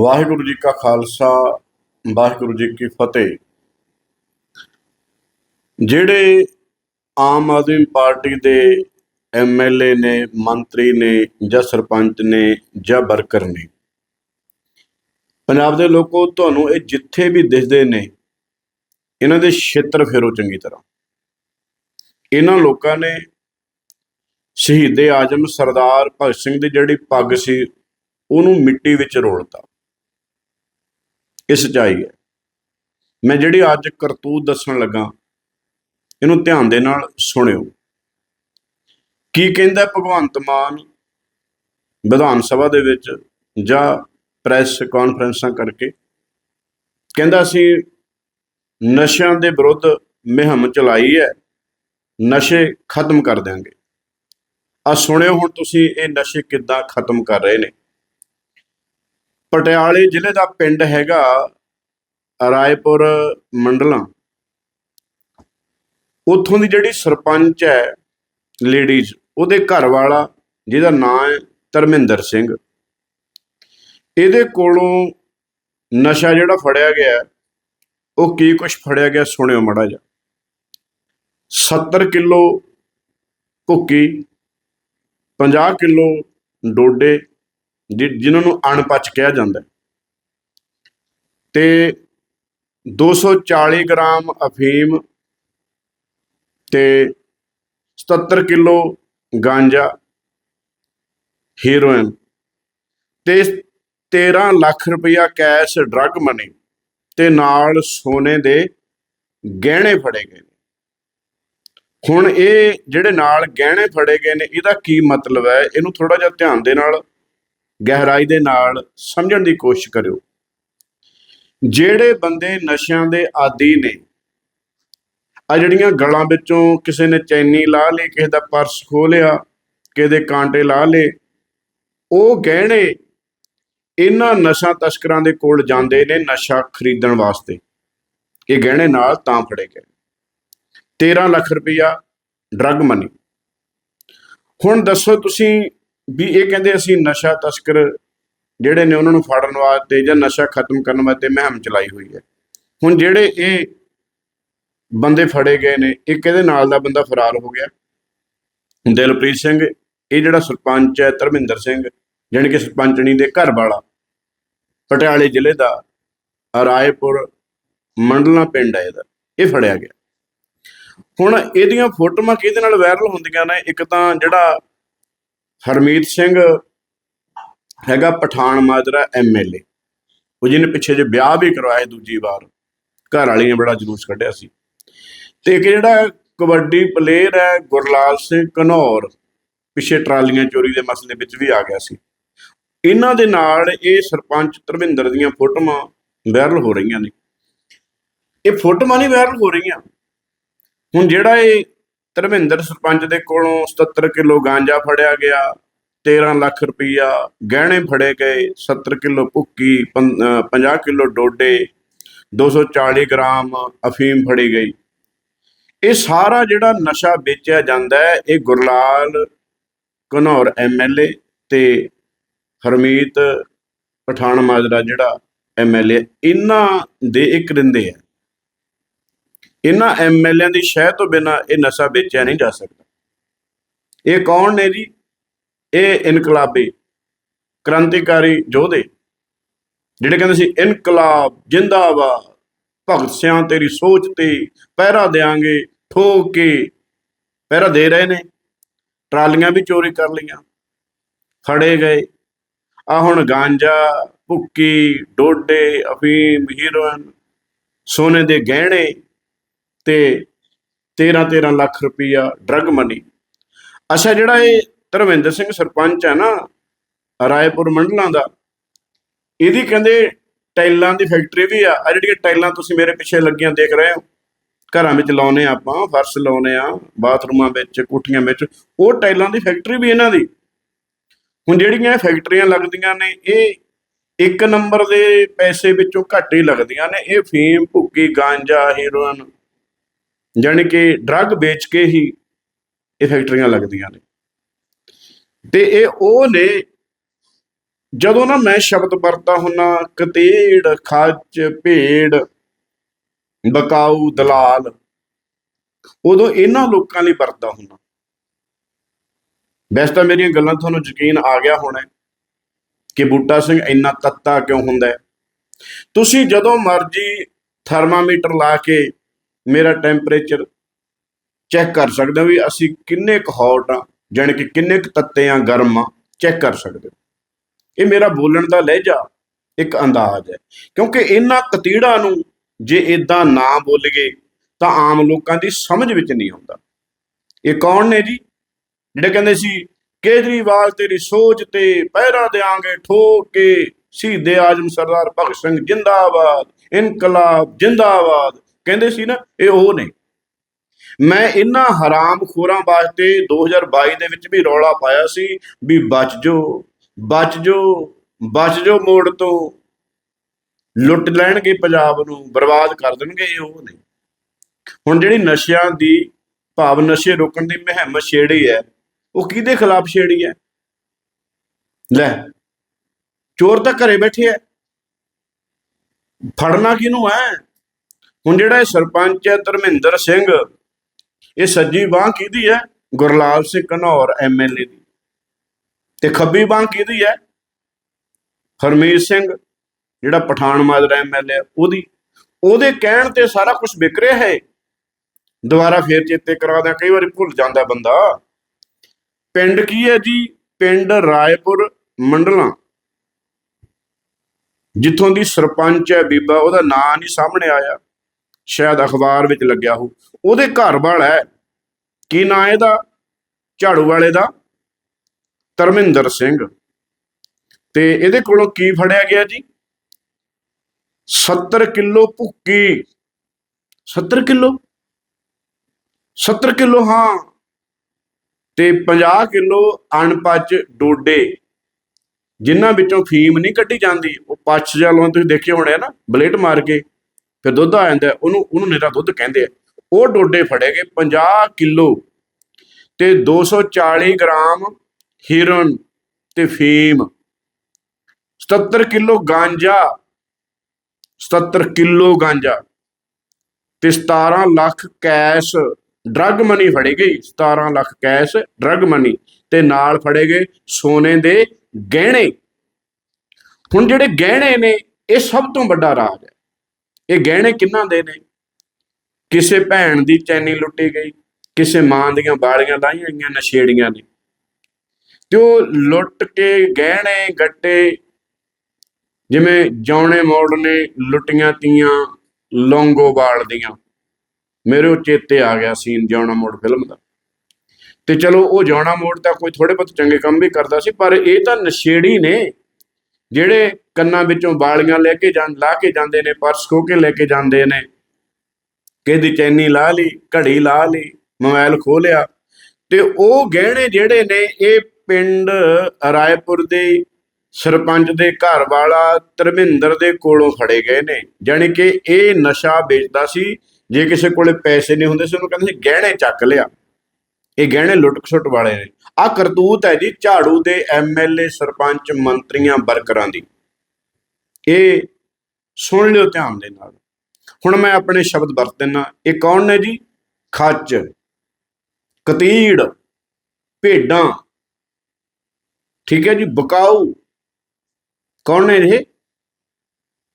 ਵਾਹਿਗੁਰੂ ਜੀ ਕਾ ਖਾਲਸਾ, ਵਾਹਿਗੁਰੂ ਜੀ ਕੀ ਫਤਿਹ। ਜਿਹੜੇ ਆਮ ਆਦਮੀ ਪਾਰਟੀ ਦੇ ਐਮਐਲਏ ਨੇ, ਮੰਤਰੀ ਨੇ ਜਾਂ ਸਰਪੰਚ ਨੇ ਜਾਂ ਵਰਕਰ ਨੇ, ਪੰਜਾਬ ਦੇ ਲੋਕੋ ਤੁਹਾਨੂੰ ਇਹ ਜਿੱਥੇ ਵੀ ਦਿਖਦੇ ਨੇ, ਇਹਨਾਂ ਦੇ ਛੇਤਰ ਫੇਰੋ ਚੰਗੀ ਤਰ੍ਹਾਂ। ਇਹਨਾਂ ਲੋਕਾਂ ਨੇ ਸ਼ਹੀਦੇ ਆਜਮ ਸਰਦਾਰ ਭਗਤ ਸਿੰਘ ਦੀ ਜਿਹੜੀ ਪੱਗ ਸੀ, ਉਹਨੂੰ ਮਿੱਟੀ ਵਿੱਚ ਰੋਲਤਾ। ਇਹ ਸੱਚਾਈ ਹੈ। ਮੈਂ ਜਿਹੜੀ ਅੱਜ ਕਰਤੂਤ ਦੱਸਣ ਲੱਗਾ, ਇਹਨੂੰ ਧਿਆਨ ਦੇ ਨਾਲ ਸੁਣਿਓ। ਕੀ ਕਹਿੰਦਾ ਭਗਵੰਤ ਮਾਨ ਵਿਧਾਨ ਸਭਾ ਦੇ ਵਿੱਚ ਜਾਂ ਪ੍ਰੈਸ ਕਾਨਫਰੰਸਾਂ ਕਰਕੇ? ਕਹਿੰਦਾ ਸੀ, ਨਸ਼ਿਆਂ ਦੇ ਵਿਰੁੱਧ ਮੁਹਿੰਮ ਚਲਾਈ ਹੈ, ਨਸ਼ੇ ਖਤਮ ਕਰ ਦਿਆਂਗੇ। ਆ ਸੁਣਿਓ ਹੁਣ ਤੁਸੀਂ, ਇਹ ਨਸ਼ੇ ਕਿੱਦਾਂ ਖਤਮ ਕਰ ਰਹੇ ਨੇ? ਪਟਿਆਲੇ ਜ਼ਿਲ੍ਹੇ ਦਾ ਪਿੰਡ ਹੈਗਾ ਰਾਏਪੁਰ ਮੰਡਲਾਂ। ਉੱਥੋਂ ਦੀ ਜਿਹੜੀ ਸਰਪੰਚ ਹੈ ਲੇਡੀਜ਼ ਉਹਦੇ ਘਰ ਵਾਲਾ ਜਿਹਦਾ ਨਾਂ ਹੈ ਧਰਮਿੰਦਰ ਸਿੰਘ। ਇਹਦੇ ਕੋਲੋਂ ਨਸ਼ਾ ਜਿਹੜਾ ਫੜਿਆ ਗਿਆ, ਉਹ ਕੀ ਕੁਝ ਫੜਿਆ ਗਿਆ ਸੁਣਿਓ ਮੜਾ ਜਾ 70 ਕਿਲੋ ਭੁੱਕੀ 50 ਕਿਲੋ ਡੋਡੇ ਜਿਨ੍ਹਾਂ ਨੂੰ ਅਣਪਚ ਕਿਹਾ ਜਾਂਦਾ ਹੈ, ਤੇ 240 ਗ੍ਰਾਮ ਅਫੀਮ ਤੇ 77 ਕਿਲੋ ਗਾਂਜਾ ਹੀਰੋਇਨ ਤੇ 13 ਲੱਖ ਰੁਪਇਆ ਕੈਸ਼ ਡਰੱਗ ਮਨੀ ਤੇ ਨਾਲ ਸੋਨੇ ਦੇ ਗਹਿਣੇ ਫੜੇ ਗਏ ਨੇ। ਹੁਣ ਇਹ ਜਿਹੜੇ ਨਾਲ ਗਹਿਣੇ ਫੜੇ ਗਏ ਨੇ ਇਹਦਾ ਕੀ ਮਤਲਬ ਹੈ? ਇਹਨੂੰ ਥੋੜਾ ਜਿਹਾ ਧਿਆਨ ਦੇ ਨਾਲ ਗਹਿਰਾਈ ਦੇ ਨਾਲ ਸਮਝਣ ਦੀ ਕੋਸ਼ਿਸ਼ ਕਰਿਓ। ਜਿਹੜੇ ਬੰਦੇ ਨਸ਼ਿਆਂ ਦੇ ਆਦੀ ਨੇ ਆ ਜਿਹੜੀਆਂ ਗਲਾਂ ਵਿੱਚੋਂ ਕਿਸੇ ਨੇ ਚੈਨੀ ਲਾ ਲਈ, ਕਿਸੇ ਦਾ ਪਰਸ ਖੋਹ ਲਿਆ ਕਿਸੇ ਦੇ ਕਾਂਟੇ ਲਾ ਲਏ, ਉਹ ਗਹਿਣੇ ਇਹਨਾਂ ਨਸ਼ਾ ਤਸਕਰਾਂ ਦੇ ਕੋਲ ਜਾਂਦੇ ਨੇ ਨਸ਼ਾ ਖਰੀਦਣ ਵਾਸਤੇ। ਇਹ ਗਹਿਣੇ ਨਾਲ ਤਾਂ ਫੜੇ ਗਏ। 13 ਲੱਖ ਰੁਪਇਆ ਡਰੱਗ ਮਨੀ ਹੁਣ ਦੱਸੋ ਤੁਸੀਂ ਵੀ ਇਹ ਕਹਿੰਦੇ ਅਸੀਂ ਨਸ਼ਾ ਤਸਕਰ ਜਿਹੜੇ ਨੇ ਉਹਨਾਂ ਨੂੰ ਫੜਨ ਵਾਸਤੇ ਜਾਂ ਨਸ਼ਾ ਖਤਮ ਕਰਨ ਵਾਸਤੇ ਮੁਹਿੰਮ ਚਲਾਈ ਹੋਈ ਹੈ। ਹੁਣ ਜਿਹੜੇ ਇਹ ਬੰਦੇ ਫੜੇ ਗਏ ਨੇ ਇੱਕ ਇਹਦੇ ਨਾਲ ਦਾ ਬੰਦਾ ਫਰਾਰ ਹੋ ਗਿਆ? ਦਿਲਪ੍ਰੀਤ ਸਿੰਘ, ਇਹ ਜਿਹੜਾ ਸਰਪੰਚ ਹੈ, ਧਰਮਿੰਦਰ ਸਿੰਘ, ਜਾਣੀ ਕਿ ਸਰਪੰਚਣੀ ਦੇ ਘਰ ਵਾਲਾ ਪਟਿਆਲੇ ਜ਼ਿਲ੍ਹੇ ਦਾ, ਰਾਏਪੁਰ ਮੰਡਲਾ ਪਿੰਡ ਹੈ ਇਹਦਾ, ਇਹ ਫੜਿਆ ਗਿਆ। ਹੁਣ ਇਹਦੀਆਂ ਫੋਟੋਆਂ ਕਿਹਦੇ ਨਾਲ ਵਾਇਰਲ ਹੁੰਦੀਆਂ ਨੇ? ਇੱਕ ਤਾਂ ਜਿਹੜਾ ਹਰਮੀਤ ਸਿੰਘ ਹੈਗਾ ਪਠਾਨ ਮਾਜਰਾ ਐਮਐਲਏ ਉਹ ਜਿਹਨੇ ਪਿੱਛੇ ਜੇ ਵਿਆਹ ਵੀ ਕਰਵਾਇਆ ਦੂਜੀ ਵਾਰ, ਘਰ ਵਾਲੀ ਨੇ ਬੜਾ ਜਲੂਸ ਕੱਢਿਆ ਸੀ। ਤੇ ਇੱਕ ਜਿਹੜਾ ਕਬੱਡੀ ਪਲੇਅਰ ਹੈ ਗੁਰਲਾਲ ਸਿੰਘ ਘਨੌਰ, ਪਿੱਛੇ ਟਰਾਲੀਆਂ ਚੋਰੀ ਦੇ ਮਸਲੇ ਵਿੱਚ ਵੀ ਆ ਗਿਆ ਸੀ। ਇਹਨਾਂ ਦੇ ਨਾਲ ਇਹ ਸਰਪੰਚ ਧਰਮਿੰਦਰ ਦੀਆਂ ਫੋਟੋਆਂ ਵਾਇਰਲ ਹੋ ਰਹੀਆਂ ਨੇ। ਇਹ ਫੋਟੋਆਂ ਨਹੀਂ ਵਾਇਰਲ ਹੋ ਰਹੀਆਂ। ਹੁਣ ਜਿਹੜਾ ਇਹ ਧਰਮਿੰਦਰ ਸਰਪੰਚ ਦੇ ਕੋਲੋਂ 77 ਕਿਲੋ ਗਾਂਜਾ ਫੜਿਆ ਗਿਆ 13 ਲੱਖ ਰੁਪਈਆ ਗਹਿਣੇ ਫੜੇ ਗਏ 70 ਕਿਲੋ ਭੁੱਕੀ, ਪੰ- ਅਹ 50 ਕਿਲੋ ਡੋਡੇ 240 ਗ੍ਰਾਮ ਅਫੀਮ ਫੜੀ ਗਈ। ਇਹ ਸਾਰਾ ਜਿਹੜਾ ਨਸ਼ਾ ਵੇਚਿਆ ਜਾਂਦਾ ਹੈ, ਇਹ ਗੁਰਲਾਲ ਘਨੌਰ ਐਮਐਲਏ ਤੇ ਹਰਮੀਤ ਪਠਾਨ ਮਾਜਰਾ ਜਿਹੜਾ ਐਮਐਲਏ ਇਹਨਾਂ ਦੇ ਇੱਕ ਰਿੰਦੇ ਆ। ਇਹਨਾਂ ਐਮਐਲਏਆਂ ਦੀ ਸ਼ਹਿ ਤੋਂ ਬਿਨਾ ਇਹ ਨਸ਼ਾ ਵੇਚਿਆ ਨਹੀਂ ਜਾ ਸਕਦਾ। ਇਹ ਕੌਣ ਨੇ ਜੀ? ਇਹ ਇਨਕਲਾਬੀ ਕ੍ਰਾਂਤੀਕਾਰੀ ਯੋਧੇ, ਜਿਹੜੇ ਕਹਿੰਦੇ ਸੀ, ਇਨਕਲਾਬ, ਜਿੰਦਾਬਾਦ, ਭਗਤ ਸਿਆਂ ਤੇਰੀ ਸੋਚ ਤੇ ਪਹਿਰਾ ਦੇਾਂਗੇ ਠੋਕ ਕੇ ਪਹਿਰਾ ਦੇ ਰਹੇ ਨੇ। ਟਰਾਲੀਆਂ ਵੀ ਚੋਰੀ ਕਰ ਲਈਆਂ, ਫੜੇ ਗਏ। ਆ ਹੁਣ ਗਾਂਜਾ, ਭੁੱਕੀ, ਡੋਡੇ, ਅਫੀਮ, ਹੀਰੋਇਨ, ਸੋਨੇ ਦੇ ਗਹਿਣੇ ਤੇ 13 13 ਲੱਖ ਰੁਪਈਆ ਡਰੱਗ ਮਨੀ ਅੱਛਾ, ਜਿਹੜਾ ਇਹ ਧਰਮਿੰਦਰ ਸਿੰਘ ਸਰਪੰਚ ਹੈ ਨਾ, ਰਾਏਪੁਰ ਮੰਡਲਾਂ ਦਾ, ਇਹਦੀ ਕਹਿੰਦੇ ਟਾਈਲਾਂ ਦੀ ਫੈਕਟਰੀ ਵੀ ਆ। ਆ ਜਿਹੜੀਆਂ ਟਾਈਲਾਂ ਤੁਸੀਂ ਮੇਰੇ ਪਿੱਛੇ ਲੱਗੀਆਂ ਦੇਖ ਰਹੇ ਹੋ, ਘਰਾਂ ਵਿੱਚ ਲਾਉਨੇ ਆ ਆਪਾਂ, ਫਰਸ਼ ਲਾਉਨੇ ਆ, ਬਾਥਰੂਮਾਂ ਵਿੱਚ, ਕੋਠੀਆਂ ਵਿੱਚ, ਉਹ ਟਾਈਲਾਂ ਦੀ ਫੈਕਟਰੀ ਵੀ ਇਹਨਾਂ ਦੀ। ਹੁਣ ਜਿਹੜੀਆਂ ਇਹ ਫੈਕਟਰੀਆਂ ਲੱਗਦੀਆਂ ਨੇ, ਇਹ ਇੱਕ ਨੰਬਰ ਦੇ ਪੈਸੇ ਵਿੱਚੋਂ ਘੱਟ ਹੀ ਲੱਗਦੀਆਂ ਨੇ। ਇਹ ਫੀਮ ਭੁੱਕੀ ਗਾਂਜਾ ਹੀਰੋਇਨ ਜਾਣੀ ਕਿ ਡਰੱਗ ਵੇਚ ਕੇ ਹੀ ਇਹ ਫੈਕਟਰੀਆਂ ਲੱਗਦੀਆਂ ਨੇ। ਤੇ ਇਹ ਉਹ ਨੇ, ਜਦੋਂ ਨਾ ਮੈਂ ਸ਼ਬਦ ਵਰਤਾ ਹੁੰਨਾ, ਕਤੇੜ ਖੱਚ ਭੇੜ, ਬਕਾਊ, ਦਲਾਲ, ਉਦੋਂ ਇਹਨਾਂ ਲੋਕਾਂ ਲਈ ਵਰਤਦਾ ਹੁੰਨਾ। ਵੈਸੇ ਤਾਂ ਮੇਰੀਆਂ ਗੱਲਾਂ ਤੁਹਾਨੂੰ ਯਕੀਨ ਆ ਗਿਆ ਹੋਣਾ ਕਿ ਬੂਟਾ ਸਿੰਘ ਇੰਨਾ ਤੱਤਾ ਕਿਉਂ ਹੁੰਦਾ ਤੁਸੀਂ ਜਦੋਂ ਮਰਜ਼ੀ ਥਰਮਾਮੀਟਰ ਲਾ ਕੇ ਮੇਰਾ ਟੈਂਪਰੇਚਰ ਚੈੱਕ ਕਰ ਸਕਦੇ ਹੋ ਵੀ ਅਸੀਂ ਕਿੰਨੇ ਕੁ ਹੌਟ ਆ, ਜਾਣੀ ਕਿ ਕਿੰਨੇ ਕੁ ਤੱਤੇ ਆ, ਗਰਮ ਆ ਚੈੱਕ ਕਰ ਸਕਦੇ ਹੋ। ਇਹ ਮੇਰਾ ਬੋਲਣ ਦਾ ਲਹਿਜਾ, ਇੱਕ ਅੰਦਾਜ਼ ਹੈ। ਕਿਉਂਕਿ ਇਹਨਾਂ ਕਤੀੜਾਂ ਨੂੰ ਜੇ ਇਦਾਂ ਨਾ ਬੋਲੀਏ ਤਾਂ ਆਮ ਲੋਕਾਂ ਦੀ ਸਮਝ ਵਿੱਚ ਨਹੀਂ ਆਉਂਦਾ। ਇਹ ਕੌਣ ਨੇ ਜੀ? ਜਿਹੜੇ ਕਹਿੰਦੇ ਸੀ, ਕੇਜਰੀਵਾਲ ਤੇਰੀ ਸੋਚ ਤੇ ਪਹਿਰਾ ਦੇਾਂਗੇ ਠੋਕ ਕੇ ਸ਼ਹੀਦੇ ਆਜਮ ਸਰਦਾਰ ਭਗਤ ਸਿੰਘ ਜਿੰਦਾਬਾਦ, ਇਨਕਲਾਬ ਜਿੰਦਾਬਾਦ। ਕਹਿੰਦੇ ਸੀ ਨਾ, ਇਹ ਉਹ ਨੇ। ਮੈਂ ਇਹਨਾਂ ਹਰਾਮ ਖੋਰਾਂ ਵਾਸਤੇ 2022 ਦੇ ਵਿੱਚ ਵੀ ਰੌਲਾ ਪਾਇਆ ਸੀ ਵੀ ਬਚ ਜੋ ਬਚ ਜੋ ਬਚ ਜੋ ਮੋੜ ਤੋਂ। ਲੁੱਟ ਲੈਣਗੇ ਪੰਜਾਬ ਨੂੰ, ਬਰਬਾਦ ਕਰ ਦੇਣਗੇ, ਇਹ ਉਹ ਨੇ। ਹੁਣ ਜਿਹੜੀ ਨਸ਼ਿਆਂ ਦੀ ਭਾਵ ਨਸ਼ੇ ਰੋਕਣ ਦੀ ਮੁਹਿੰਮ ਛੇੜੀ ਹੈ, ਉਹ ਕਿਹਦੇ ਖਿਲਾਫ ਛੇੜੀ ਹੈ? ਲੈ, ਚੋਰ ਤਾਂ ਘਰੇ ਬੈਠੇ ਐ ਫੜਨਾ ਕਿਹਨੂੰ ਹੈ? ਹੁਣ ਜਿਹੜਾ ਇਹ ਸਰਪੰਚ ਹੈ ਧਰਮਿੰਦਰ ਸਿੰਘ, ਇਹ ਸੱਜੀ ਬਾਹ ਕਿਹਦੀ ਹੈ? ਗੁਰਲਾਲ ਸਿੰਘ ਘਨੌਰ ਐਮਐਲਏ ਦੀ। ਤੇ ਖੱਬੀ ਬਾਹ ਕਿਹਦੀ ਹੈ? ਹਰਮੀਤ ਸਿੰਘ, ਜਿਹੜਾ ਪਠਾਨ ਮਾਜਰਾ ਐਮਐਲਏ ਉਹਦੀ। ਉਹਦੇ ਕਹਿਣ ਤੇ ਸਾਰਾ ਕੁਝ ਵਿਕ ਰਿਹਾ ਹੈ। ਦੁਬਾਰਾ ਫੇਰ ਚੇਤੇ ਕਰਾ ਦਿਆਂ ਕਈ ਵਾਰੀ ਭੁੱਲ ਜਾਂਦਾ ਬੰਦਾ। ਪਿੰਡ ਕੀ ਹੈ ਜੀ? ਪਿੰਡ ਰਾਏਪੁਰ, ਮੰਡਲਾਂ। ਜਿੱਥੋਂ ਦੀ ਸਰਪੰਚ ਹੈ ਬੀਬਾ, ਉਹਦਾ ਨਾਂ ਨਹੀਂ ਸਾਹਮਣੇ ਆਇਆ। ਸ਼ਾਇਦ ਅਖਬਾਰ ਵਿੱਚ ਲੱਗਿਆ ਹੋ ਉਹਦੇ ਘਰ ਵਾਲਾ ਹੈ। ਕੀ ਨਾਂ ਇਹਦਾ? ਝਾੜੂ ਵਾਲੇ ਦਾ। ਧਰਮਿੰਦਰ ਸਿੰਘ। ਤੇ ਇਹਦੇ ਕੋਲੋਂ ਕੀ ਫੜਿਆ ਗਿਆ ਜੀ? 70 ਕਿਲੋ ਭੁੱਕੀ। 70 ਕਿਲੋ? 70 ਕਿਲੋ, ਹਾਂ। ਤੇ 50 ਕਿਲੋ ਅਣਪੱਚ ਡੋਡੇ। ਜਿਨ੍ਹਾਂ ਵਿੱਚੋਂ ਫੀਮ ਨਹੀਂ ਕੱਢੀ ਜਾਂਦੀ, ਉਹ ਪੱਛ ਜਾਂ ਜਾਲੋਂ ਤੁਸੀਂ ਦੇਖੇ ਹੋਣੇ ਆ ਨਾ, ਬਲੇਟ ਮਾਰ ਕੇ। ਫਿਰ ਦੁੱਧ ਆ ਜਾਂਦਾ, ਉਹਨੂੰ ਉਹਨੂੰ ਨਿਰਾ ਦੁੱਧ ਕਹਿੰਦੇ ਆ। ਉਹ ਡੋਡੇ ਫੜੇ ਗਏ 50 ਕਿਲੋ ਤੇ 240 ਗ੍ਰਾਮ ਹੀਰਨ ਤੇ ਫੀਮ 77 ਕਿਲੋ ਗਾਂਜਾ 77 ਕਿਲੋ ਗਾਂਜਾ ਤੇ 17 ਲੱਖ ਕੈਸ਼ ਡਰੱਗ ਮਨੀ ਫੜੀ ਗਈ। 17 ਲੱਖ ਕੈਸ਼ ਡਰੱਗ ਮਨੀ ਤੇ ਨਾਲ ਫੜੇ ਗਏ ਸੋਨੇ ਦੇ ਗਹਿਣੇ। ਹੁਣ ਜਿਹੜੇ ਗਹਿਣੇ ਨੇ, ਇਹ ਸਭ ਤੋਂ ਵੱਡਾ ਰਾਜ ਹੈ। ਇਹ ਗਹਿਣੇ ਕਿੰਨਾਂ ਦੇ ਨੇ? ਕਿਸੇ ਭੈਣ ਦੀ ਚੈਨੀ ਲੁੱਟੀ ਗਈ, ਕਿਸੇ ਮਾਂ ਦੀਆਂ ਬਾਲੀਆਂ ਲਾਈਆਂ ਗਈਆਂ, ਨਸ਼ੇੜੀਆਂ ਨੇ। ਤੇ ਉਹ ਲੁੱਟ ਕੇ ਗਹਿਣੇ, ਗੱਟੇ, ਜਿਵੇਂ ਜੌਣੇ ਮੋੜ ਨੇ ਲੁੱਟੀਆਂ ਤੀਆਂ ਲੌਂਗੋਵਾਲ ਦੀਆਂ। ਮੇਰੇ ਉਹ ਚੇਤੇ ਆ ਗਿਆ ਸੀਨ ਜੌਣਾ ਮੋੜ ਫਿਲਮ ਦਾ। ਤੇ ਚਲੋ ਉਹ ਜੌਣਾ ਮੋੜ ਤਾਂ ਕੋਈ ਥੋੜੇ ਬਹੁਤ ਚੰਗੇ ਕੰਮ ਵੀ ਕਰਦਾ ਸੀ, ਪਰ ਇਹ ਤਾਂ ਨਸ਼ੇੜੀ ਨੇ, ਜਿਹੜੇ ਕੰਨਾਂ ਵਿੱਚੋਂ ਬਾਲੀਆਂ ਲੈ ਕੇ ਜਾਂ ਲਾ ਕੇ ਜਾਂਦੇ ਨੇ, ਪਰਸ ਖੋ ਕੇ ਲੈ ਕੇ ਜਾਂਦੇ ਨੇ। ਕਿਹਦੀ ਚੈਨੀ ਲਾ ਲਈ, ਘੜੀ ਲਾ ਲਈ, ਮੋਬਾਈਲ ਖੋ ਲਿਆ ਤੇ ਉਹ ਗਹਿਣੇ ਜਿਹੜੇ ਨੇ, ਇਹ ਪਿੰਡ ਰਾਏਪੁਰ ਦੇ ਸਰਪੰਚ ਦੇ ਘਰ ਵਾਲਾ ਧਰਮਿੰਦਰ ਦੇ ਕੋਲੋਂ ਫੜੇ ਗਏ ਨੇ। ਜਾਣੀ ਕਿ ਇਹ ਨਸ਼ਾ ਵੇਚਦਾ ਸੀ, ਜੇ ਕਿਸੇ ਕੋਲੇ ਪੈਸੇ ਨਹੀਂ ਹੁੰਦੇ ਸੀ, ਉਹਨੂੰ ਕਹਿੰਦੇ ਸੀ, ਗਹਿਣੇ ਚੱਕ ਲਿਆ। ਇਹ ਗਹਿਣੇ ਲੁੱਟ ਖਸੁੱਟ ਵਾਲੇ ਨੇ। ਆ ਕਰਤੂਤ ਹੈ ਜੀ, ਝਾੜੂ ਦੇ ਐਮਐਲਏ ਸਰਪੰਚ ਮੰਤਰੀਆਂ ਵਰਕਰਾਂ ਦੀ। ਇਹ ਸੁਣ ਲਿਓ ਧਿਆਨ ਦੇ ਨਾਲ। ਹੁਣ ਮੈਂ ਆਪਣੇ ਸ਼ਬਦ ਵਰਤ ਦਿੰਨਾ। ਇਹ ਕੌਣ ਨੇ ਜੀ? ਖੱਚ ਕਤੀੜ, ਭੇਡਾਂ। ਠੀਕ ਹੈ ਜੀ, ਬਕਾਊ। ਕੌਣ ਨੇ ਇਹ?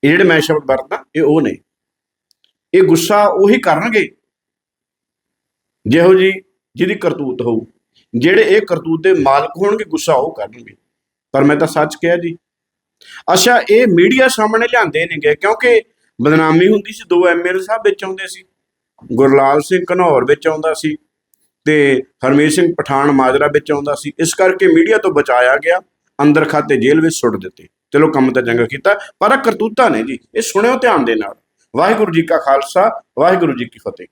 ਇਹ ਜਿਹੜੇ ਮੈਂ ਸ਼ਬਦ ਵਰਤਦਾ, ਇਹ ਉਹ ਨੇ। ਇਹ ਗੁੱਸਾ ਉਹੀ ਕਰਨਗੇ ਜਿਹੋ ਜੀ ਜਿਹਦੀ ਕਰਤੂਤ ਹੋਊ। ਜਿਹੜੇ ਇਹ ਕਰਤੂਤ ਦੇ ਮਾਲਕ ਹੋਣਗੇ, ਗੁੱਸਾ ਉਹ ਕਰਨਗੇ। ਪਰ ਮੈਂ ਤਾਂ ਸੱਚ ਕਿਹਾ ਜੀ ਅੱਛਾ, ਇਹ ਮੀਡੀਆ ਸਾਹਮਣੇ ਲਿਆਂਦੇ ਨੇਗੇ, ਕਿਉਂਕਿ ਬਦਨਾਮੀ ਹੁੰਦੀ ਸੀ, ਦੋ ਐਮਐਲ ਸਾਹਿਬ ਵਿੱਚ ਆਉਂਦੇ ਸੀ, ਗੁਰਲਾਲ ਸਿੰਘ ਘਨੌਰ ਵਿੱਚ ਆਉਂਦਾ ਸੀ ਤੇ ਹਰਮੀਤ ਸਿੰਘ ਪਠਾਨ ਮਾਜਰਾ ਵਿੱਚ ਆਉਂਦਾ ਸੀ। ਇਸ ਕਰਕੇ ਮੀਡੀਆ ਤੋਂ ਬਚਾਇਆ ਗਿਆ, ਅੰਦਰ ਖਾਤੇ ਜੇਲ੍ਹ ਵਿੱਚ ਸੁੱਟ ਦਿੱਤੇ। ਚਲੋ, ਕੰਮ ਤਾਂ ਚੰਗਾ ਕੀਤਾ, ਪਰ ਕਰਤੂਤਾ ਨੇ ਜੀ, ਇਹ ਸੁਣਿਓ ਧਿਆਨ ਦੇ ਨਾਲ। ਵਾਹਿਗੁਰੂ ਜੀ ਕਾ ਖਾਲਸਾ, ਵਾਹਿਗੁਰੂ ਜੀ ਕੀ ਫਤਿਹ।